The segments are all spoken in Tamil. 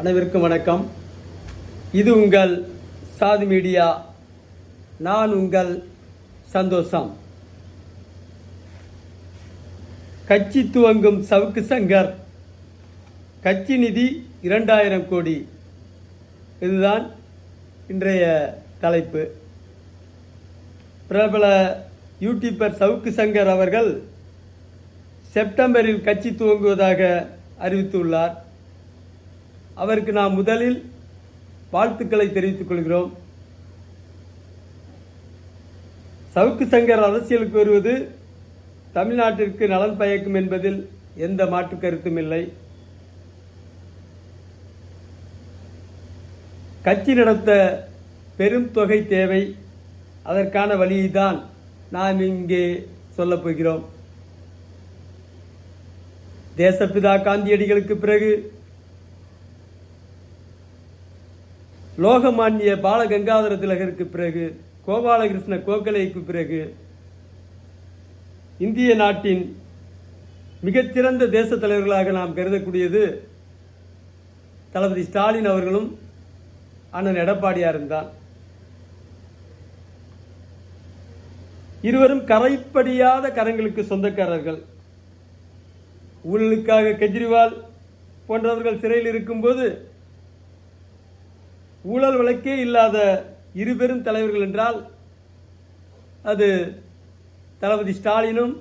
அனைவருக்கும் வணக்கம். இது உங்கள் சாது மீடியா நான் உங்கள் சந்தோஷம். கட்சி துவங்கும் சவுக்கு சங்கர் கட்சி நிதி இரண்டாயிரம் கோடி. இதுதான் இன்றைய தலைப்பு. பிரபல யூடியூபர் சவுக்கு சங்கர் அவர்கள் செப்டம்பரில் கட்சி துவங்குவதாக அறிவித்துள்ளார். அவருக்கு நாம் முதலில் வாழ்த்துக்களை தெரிவித்துக் கொள்கிறோம். சவுக்கு சங்கர் அரசியலுக்கு வருவது தமிழ்நாட்டிற்கு நலன் பயக்கும் என்பதில் எந்த மாற்று கருத்தும் இல்லை. கட்சி நடத்த பெரும் தொகை தேவை. அதற்கான வழியை தான் நாம் இங்கே சொல்லப் போகிறோம். தேசப்பிதா காந்தியடிகளுக்கு பிறகு லோகமானிய பாலகங்காதர திலகருக்கு பிறகு கோபாலகிருஷ்ண கோகலேக்கு பிறகு இந்திய நாட்டின் மிகச்சிறந்த தேச தலைவர்களாக நாம் கருதக்கூடியது தளபதி ஸ்டாலின் அவர்களும் அண்ணன் எடப்பாடியாரும் தான் இருவரும் கரைப்படியாத கரங்களுக்கு சொந்தக்காரர்கள். ஊழலுக்காக கெஜ்ரிவால் போன்றவர்கள் சிறையில் இருக்கும்போது ஊழல் வழக்கே இல்லாத இரு பெரும் தலைவர்கள் என்றால் அது தளபதி ஸ்டாலினும்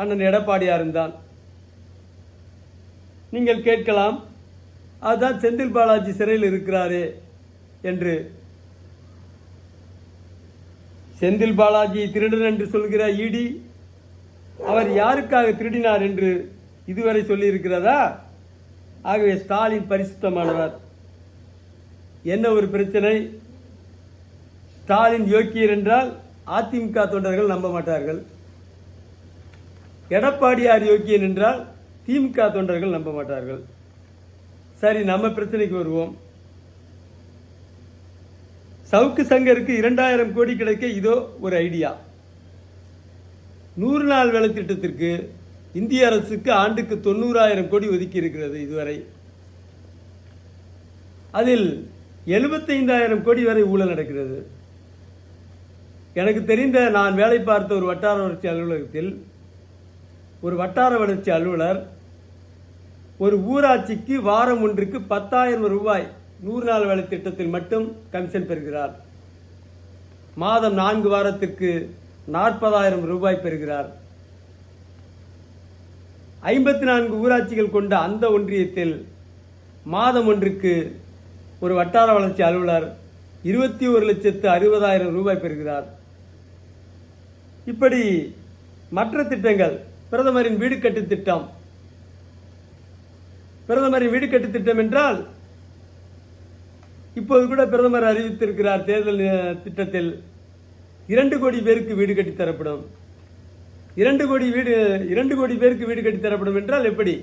அண்ணன் எடப்பாடியாரும் தான். நீங்கள் கேட்கலாம் அதுதான் செந்தில் பாலாஜி சிறையில் இருக்கிறாரே என்று. செந்தில் பாலாஜி திருடன் என்று சொல்கிற இடி அவர் யாருக்காக திருடினார் என்று இதுவரை சொல்லியிருக்கிறதா? ஆகவே ஸ்டாலின் பரிசுத்தமானவர். என்ன ஒரு பிரச்சனை? ஸ்டாலின் யோக்கியர் என்றால் அதிமுக தொண்டர்கள் நம்ப மாட்டார்கள். எடப்பாடியார் யோக்கியன் என்றால் திமுக தொண்டர்கள் நம்ப மாட்டார்கள். சரி நம்ம பிரச்சனைக்கு வருவோம். சவுக்கு சங்கருக்கு இரண்டாயிரம் கோடி கிடைக்க இதோ ஒரு ஐடியா. நூறு நாள் வேலை திட்டத்திற்கு இந்திய அரசுக்கு ஆண்டுக்கு தொண்ணூறாயிரம் கோடி ஒதுக்கி இருக்கிறது இதுவரை. அதில் எழுபத்தைந்தாயிரம் கோடி வரை ஊழல் நடக்கிறது. எனக்கு தெரிந்த நான் வேலை பார்த்த ஒரு வட்டார வளர்ச்சி அலுவலகத்தில் ஒரு வட்டார வளர்ச்சி அலுவலர் ஒரு ஊராட்சிக்கு வாரம் ஒன்றுக்கு பத்தாயிரம் ரூபாய் நூறு நாள் வேலை திட்டத்தில் மட்டும் கமிஷன் பெறுகிறார். மாதம் நான்கு வாரத்திற்கு நாற்பதாயிரம் ரூபாய் பெறுகிறார். ஐம்பத்தி நான்கு ஊராட்சிகள் கொண்ட அந்த ஒன்றியத்தில் மாதம் ஒன்றுக்கு ஒரு வட்டார வளர்ச்சி அலுவலர் இருபத்தி ஒரு லட்சத்து அறுபதாயிரம் ரூபாய் பெறுகிறார். இப்படி மற்ற திட்டங்கள் பிரதமரின் வீடு கட்டு திட்டம். பிரதமரின் வீடு கட்டு திட்டம் என்றால் இப்போது கூட பிரதமர் அறிவித்திருக்கிறார் தேர்தல் திட்டத்தில் இரண்டு கோடி பேருக்கு வீடு கட்டி தரப்படும். இரண்டு கோடி வீடு இரண்டு கோடி பேருக்கு வீடு கட்டி தரப்படும் என்றால் எப்படி?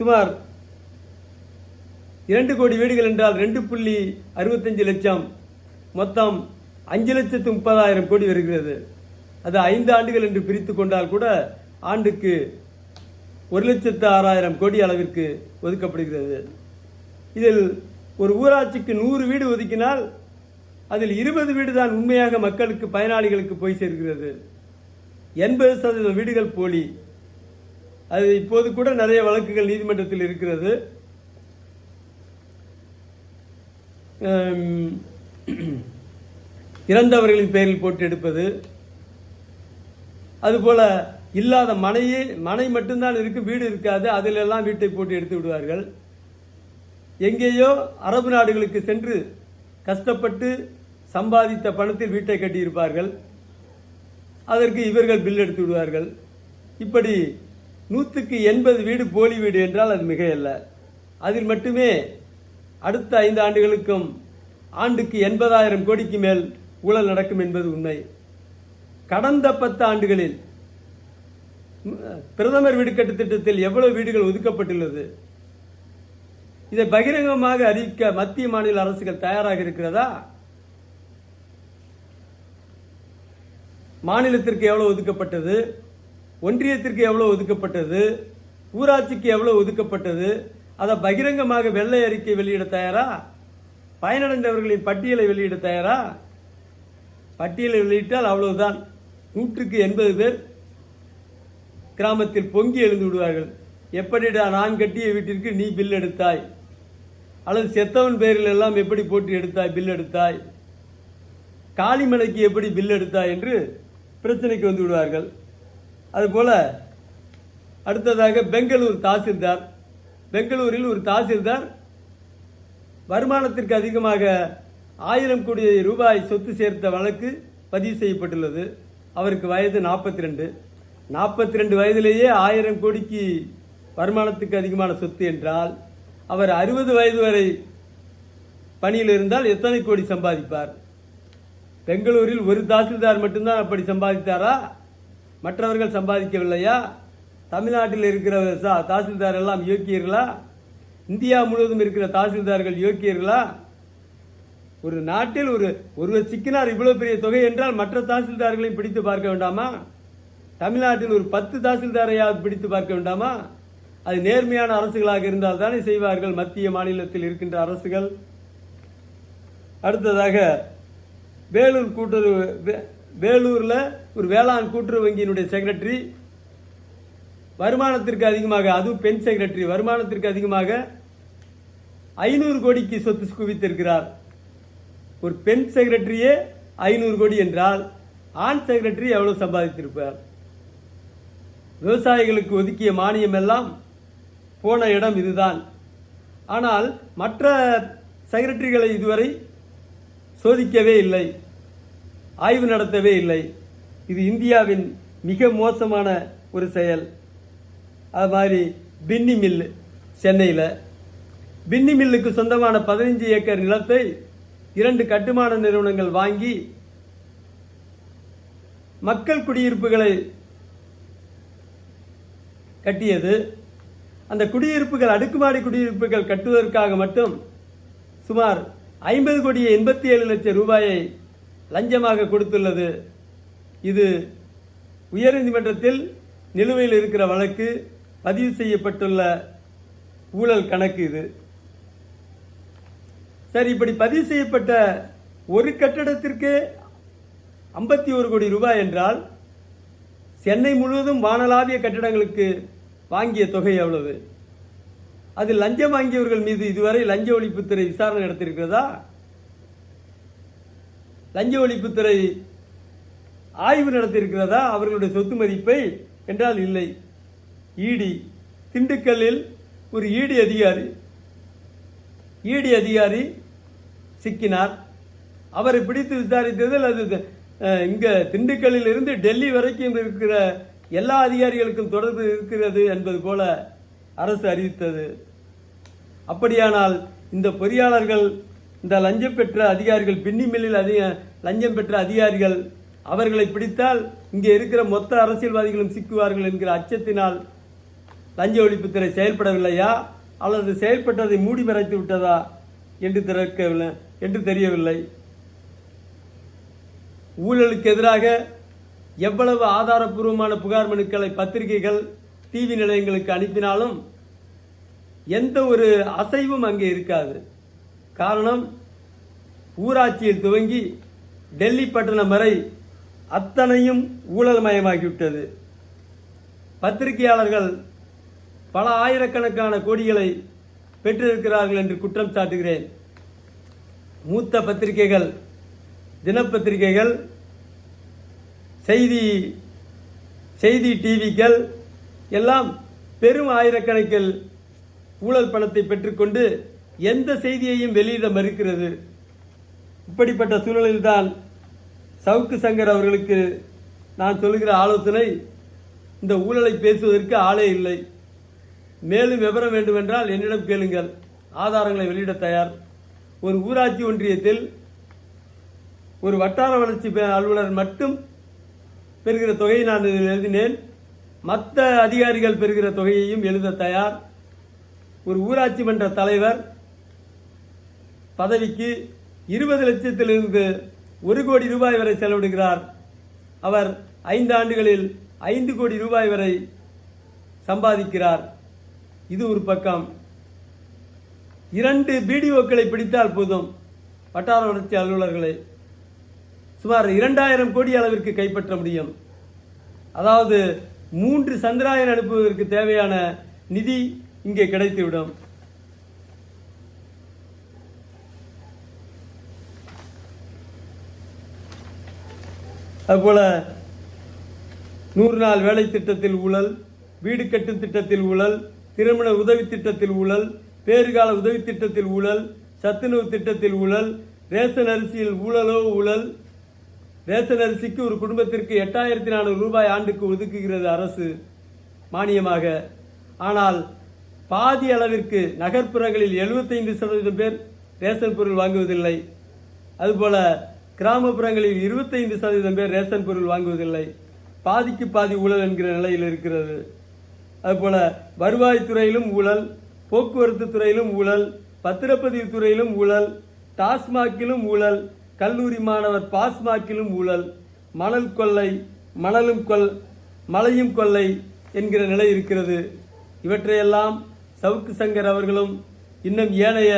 சுமார் இரண்டு கோடி வீடுகள் என்றால் ரெண்டு புள்ளி அறுபத்தஞ்சு லட்சம். மொத்தம் அஞ்சு லட்சத்து முப்பதாயிரம் கோடி வருகிறது. அது ஐந்து ஆண்டுகள் என்று பிரித்து கொண்டால் கூட ஆண்டுக்கு ஒரு லட்சத்து ஆறாயிரம் கோடி அளவிற்கு ஒதுக்கப்படுகிறது. இதில் ஒரு ஊராட்சிக்கு நூறு வீடு ஒதுக்கினால் அதில் இருபது வீடு தான் உண்மையாக மக்களுக்கு பயனாளிகளுக்கு போய் சேர்கிறது. எண்பது சதவீத வீடுகள் போலி. அது இப்போது கூட நிறைய வழக்குகள் நீதிமன்றத்தில் இருக்கிறது. இறந்தவர்களின் பெயரில் போட்டு எடுப்பது. அதுபோல் இல்லாத மனையே மனை மட்டும்தான் இருக்கும் வீடு இருக்காது அதிலெல்லாம் வீட்டை போட்டு எடுத்து விடுவார்கள். எங்கேயோ அரபு நாடுகளுக்கு சென்று கஷ்டப்பட்டு சம்பாதித்த பணத்தில் வீட்டை கட்டியிருப்பார்கள். அதற்கு இவர்கள் பில் எடுத்து விடுவார்கள். இப்படி நூற்றுக்கு எண்பது வீடு போலி வீடு என்றால் அது மிகையல்ல. அதில் மட்டுமே அடுத்த ஐந்து ஆண்டுகளுக்கும் ஆண்டுக்கு எண்பதாயிரம் கோடிக்கு மேல் ஊழல் நடக்கும் என்பது உண்மை. கடந்த பத்து ஆண்டுகளில் பிரதமர் பிரதமர் வீடுகட்டு திட்டத்தில் எவ்வளவு வீடுகள் ஒதுக்கப்பட்டுள்ளது? இதை பகிரங்கமாக அறிவிக்க மத்திய மாநில அரசுகள் தயாராக இருக்கிறதா? மாநிலத்திற்கு எவ்வளவு ஒதுக்கப்பட்டது? ஒன்றியத்திற்கு எவ்வளவு ஒதுக்கப்பட்டது? ஊராட்சிக்கு எவ்வளவு ஒதுக்கப்பட்டது? அதை பகிரங்கமாக வெள்ளை அறிக்கை வெளியிட தயாரா? பயனடைந்தவர்களின் பட்டியலை வெளியிட தயாரா? பட்டியலை வெளியிட்டால் அவ்வளவுதான். நூற்றுக்கு எண்பது பேர் கிராமத்தில் பொங்கி எழுந்து விடுவார்கள். எப்படிடா நான் கட்டிய வீட்டிற்கு நீ பில் எடுத்தாய்? அல்லது செத்தவன் பேரில் எல்லாம் எப்படி போட்டு எடுத்தாய் பில் எடுத்தாய்? காளிமலைக்கு எப்படி பில் எடுத்தாய் என்று பிரச்சனைக்கு வந்து விடுவார்கள். அதுபோல் அடுத்ததாக பெங்களூர் தாசில்தார் பெங்களூரில் ஒரு தாசில்தார் வருமானத்திற்கு அதிகமாக ஆயிரம் கோடி ரூபாய் சொத்து சேர்த்த வழக்கு பதிவு செய்யப்பட்டுள்ளது. அவருக்கு வயது நாற்பத்தி ரெண்டு நாற்பத்தி ரெண்டு வயதிலேயே ஆயிரம் கோடிக்கு வருமானத்துக்கு அதிகமான சொத்து என்றால் அவர் அறுபது வயது வரை பணியில் இருந்தால் எத்தனை கோடி சம்பாதிப்பார்? பெங்களூரில் ஒரு தாசில்தார் மட்டும்தான் அப்படி சம்பாதித்தாரா? மற்றவர்கள் சம்பாதிக்கவில்லையா? தமிழ்நாட்டில் இருக்கிற சா- தாசில்தார் எல்லாம் யோக்கியர்களா? இந்தியா முழுவதும் இருக்கிற தாசில்தார்கள் யோக்கியர்களா? ஒரு நாட்டில் ஒரு ஒருவர் சிக்கினார் இவ்வளோ பெரிய தொகை என்றால் மற்ற தாசில்தார்களையும் பிடித்து பார்க்க வேண்டாமா? தமிழ்நாட்டில் ஒரு பத்து தாசில்தாரையாவது பிடித்து பார்க்க வேண்டாமா? அது நேர்மையான அரசுகளாக இருந்தால் தானே செய்வார்கள் மத்திய மாநிலத்தில் இருக்கின்ற அரசுகள். அடுத்ததாக வேலூர் கூட்டுறவு வே- ஒரு வேளாண் கூட்டுறவு வங்கியினுடைய செக்ரட்டரி வருமானத்திற்கு அதிகமாக அதுவும் பெண் செக்ரட்டரி வருமானத்திற்கு அதிகமாக ஐநூறு கோடிக்கு சொத்து குவித்திருக்கிறார். ஒரு பெண் செக்ரட்டரியே ஐநூறு கோடி என்றால் ஆண் செக்ரட்டரி எவ்வளவு சம்பாதித்திருப்பார்? விவசாயிகளுக்கு ஒதுக்கிய மானியம் எல்லாம் போன இடம் இதுதான். ஆனால் மற்ற செக்ரட்டரிகளை இதுவரை சோதிக்கவே இல்லை. ஆய்வு நடத்தவே இல்லை. இது இந்தியாவின் மிக மோசமான ஒரு செயல். அது மாதிரி பின்னி மில்லு சென்னையில். பின்னி மில்லுக்கு சொந்தமான பதினஞ்சு ஏக்கர் நிலத்தை இரண்டு கட்டுமான நிறுவனங்கள் வாங்கி மக்கள் குடியிருப்புகளை கட்டியது. அந்த குடியிருப்புகள் அடுக்குமாடி குடியிருப்புகள் கட்டுவதற்காக மட்டும் சுமார் ஐம்பது கோடியே எண்பத்தி ஏழு லட்சம் ரூபாயை லஞ்சமாக கொடுத்துள்ளது. இது உயர்நீதிமன்றத்தில் நிலுவையில் இருக்கிற வழக்கு. பதிவு செய்யப்பட்டுள்ள ஊழல் கணக்கு இது. சரி இப்படி பதிவு செய்யப்பட்ட ஒரு கட்டடத்திற்கு ஐம்பத்தி ஒரு கோடி ரூபாய் என்றால் சென்னை முழுவதும் வானலாவிய கட்டடங்களுக்கு வாங்கிய தொகை எவ்வளவு? அது லஞ்சம் வாங்கியவர்கள் மீது இதுவரை லஞ்ச ஒழிப்புத்துறை விசாரணை நடத்தியிருக்கிறதா? லஞ்ச ஒழிப்புத்துறை ஆய்வு நடத்தியிருக்கிறதா? அவர்களுடைய சொத்து மதிப்பை என்றால் இல்லை. இடி திண்டுக்கல்லில் ஒரு இடி அதிகாரி. இடி அதிகாரி சிக்கினார். அவரை பிடித்து விசாரித்ததில் அது இங்கே திண்டுக்கல்லில் இருந்து டெல்லி வரைக்கும் இருக்கிற எல்லா அதிகாரிகளுக்கும் தொடர்பு இருக்கிறது என்பது போல அரசு அறிவித்தது. அப்படியானால் இந்த பொறியாளர்கள் இந்த லஞ்சம் பெற்ற அதிகாரிகள் பின்னி மில்லில் அதிக லஞ்சம் பெற்ற அதிகாரிகள் அவர்களை பிடித்தால் இங்கே இருக்கிற மொத்த அரசியல்வாதிகளும் சிக்குவார்கள் என்கிற அச்சத்தினால் லஞ்ச ஒழிப்புத்துறை செயல்படவில்லையா? அல்லது செயல்பட்டதை மூடி மறைத்து விட்டதா? என்று திறக்கவில்லை என்று தெரியவில்லை. ஊழலுக்கு எதிராக எவ்வளவு ஆதாரப்பூர்வமான புகார் மனுக்களை பத்திரிகைகள் டிவி நிலையங்களுக்கு அனுப்பினாலும் எந்த ஒரு அசைவும் அங்கே இருக்காது. காரணம் ஊராட்சியில் துவங்கி டெல்லி பட்டணம் வரை அத்தனையும் ஊழல்மயமாகிவிட்டது பத்திரிகையாளர்கள் பல ஆயிரக்கணக்கான கோடிகளை பெற்றிருக்கிறார்கள் என்று குற்றம் சாட்டுகிறேன். மூத்த பத்திரிகைகள் தினப்பத்திரிகைகள் செய்தி செய்தி டிவிக்கள் எல்லாம் பெரும் ஆயிரக்கணக்கில் ஊழல் பணத்தை பெற்றுக்கொண்டு எந்த செய்தியையும் வெளியிட மறுக்கிறது. இப்படிப்பட்ட சூழலில்தான் சவுக்கு சங்கர் அவர்களுக்கு நான் சொல்லுகிற ஆலோசனை இந்த ஊழலை பேசுவதற்கு ஆளே இல்லை. மேலும் விவரம் வேண்டுமென்றால் என்னிடம் கேளுங்கள். ஆதாரங்களை வெளியிட தயார். ஒரு ஊராட்சி ஒன்றியத்தில் ஒரு வட்டார வளர்ச்சி அலுவலர் மட்டும் பெறுகிற தொகையை நான் இதில் எழுதினேன். மற்ற அதிகாரிகள் பெறுகிற தொகையையும் எழுத தயார். ஒரு ஊராட்சி மன்ற தலைவர் பதவிக்கு இருபது லட்சத்திலிருந்து ஒரு கோடி ரூபாய் வரை செலவிடுகிறார். அவர் ஐந்து ஆண்டுகளில் ஐந்து கோடி ரூபாய் வரை சம்பாதிக்கிறார். இது ஒரு பக்கம். இரண்டு பிடிஓக்களை பிடித்தால் போதும். வட்டார வளர்ச்சி அலுவலர்களை. சுமார் இரண்டாயிரம் கோடி அளவிற்கு கைப்பற்ற முடியும். அதாவது மூன்று சந்திராயன் அனுப்புவதற்கு தேவையான நிதி இங்கே கிடைத்துவிடும். அதுபோல நூறு நாள் வேலை திட்டத்தில் ஊழல் வீடு கட்டும் திட்டத்தில் ஊழல் திருமண உதவி திட்டத்தில் ஊழல் பேறுகால உதவி திட்டத்தில் ஊழல் சத்துணவு திட்டத்தில் ஊழல் ரேஷன் அரிசியில் ஊழலோ ஊழல் ரேஷன் அரிசிக்கு ஒரு குடும்பத்திற்கு எட்டாயிரத்தி நானூறு ரூபாய் ஆண்டுக்கு ஒதுக்குகிறது அரசு மானியமாக. ஆனால் பாதி அளவிற்கு நகர்ப்புறங்களில் 75% சதவீதம் பேர் ரேஷன் பொருள் வாங்குவதில்லை. அதுபோல கிராமப்புறங்களில் 25% சதவீதம் பேர் ரேஷன் பொருள் வாங்குவதில்லை. பாதிக்கு பாதி ஊழல் என்கிற நிலையில் இருக்கிறது. அதுபோல வருவாய்த்துறையிலும் ஊழல் போக்குவரத்து துறையிலும் ஊழல் பத்திரப்பதிவு துறையிலும் ஊழல் டாஸ்மாகிலும் ஊழல் கல்லூரி மாணவர் பாஸ்மாக்கிலும் ஊழல் மணல் கொள்ளை மணலும் கொல் மலையும் கொள்ளை என்கிற நிலை இருக்கிறது. இவற்றையெல்லாம் சவுக்கு சங்கர் அவர்களும் இன்னும் ஏனைய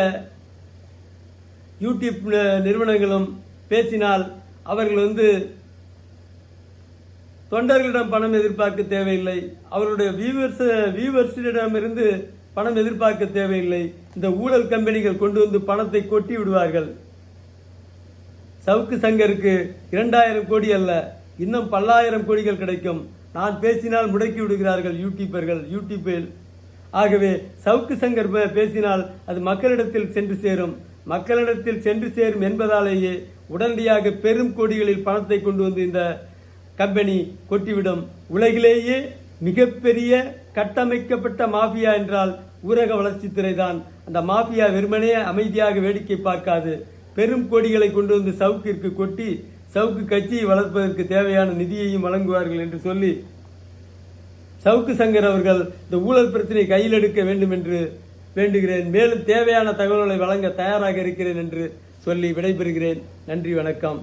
யூடியூப் நிறுவனங்களும் பேசினால் அவர்கள் வந்து தொண்டர்களிடம் பணம் எதிர்பார்க்க தேவையில்லை. அவருடைய வியூவர்ஸ் வியூவர்ஸிடமிருந்து பணம் எதிர்பார்க்க தேவையில்லை. இந்த ஊழல் கம்பெனிகள் கொண்டு வந்து பணத்தை கொட்டி விடுவார்கள். சவுக்கு சங்கருக்கு இரண்டாயிரம் கோடி அல்ல இன்னும் பல்லாயிரம் கோடிகள் கிடைக்கும். நான் பேசினால் முடக்கி விடுகிறார்கள் யூடியூபர்கள் யூடியூப்பில். ஆகவே சவுக்கு சங்கர் பே- பேசினால் அது மக்களிடத்தில் சென்று சேரும். மக்களிடத்தில் சென்று சேரும் என்பதாலேயே உடனடியாக பெரும் கோடிகளில் பணத்தை கொண்டு வந்து இந்த கம்பெனி கொட்டிவிடும். உலகிலேயே மிகப்பெரிய கட்டமைக்கப்பட்ட மாஃபியா என்றால் ஊரக வளர்ச்சித்துறை தான் அந்த மாஃபியா வெறுமனே அமைதியாக வேடிக்கை பார்க்காது. பெரும் கொடிகளை கொண்டு வந்து சவுக்கிற்கு கொட்டி சவுக்கு கட்சியை வளர்ப்பதற்கு தேவையான நிதியையும் வழங்குவார்கள் என்று சொல்லி சவுக்கு சங்கர் அவர்கள் இந்த ஊழல் பிரச்சனை கையில் எடுக்க வேண்டும் என்று வேண்டுகிறேன். மேலும் தேவையான தகவல்களை வழங்க தயாராக இருக்கிறேன் என்று சொல்லி விடைபெறுகிறேன். நன்றி வணக்கம்.